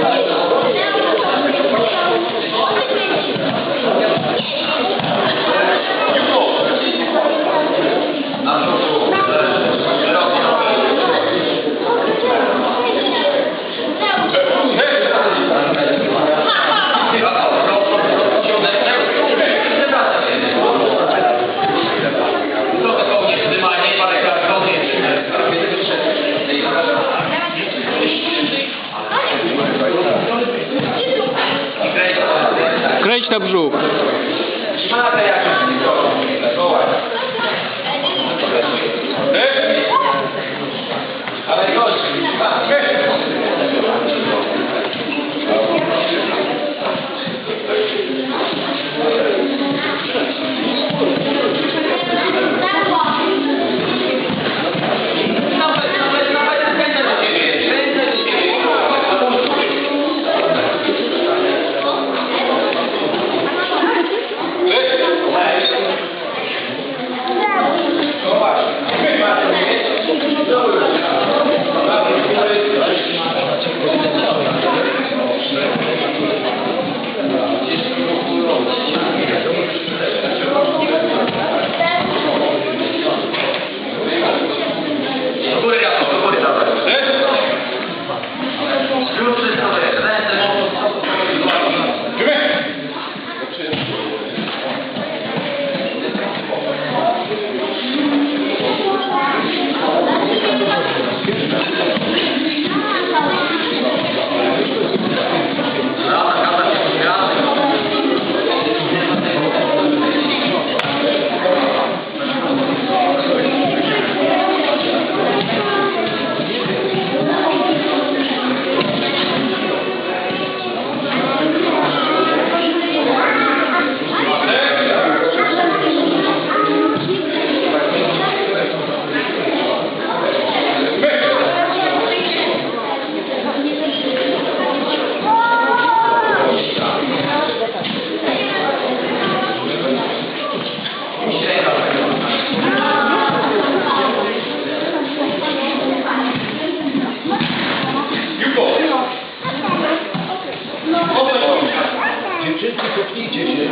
Hallelujah. Gabriel. Dziewczynki, cofnijcie się.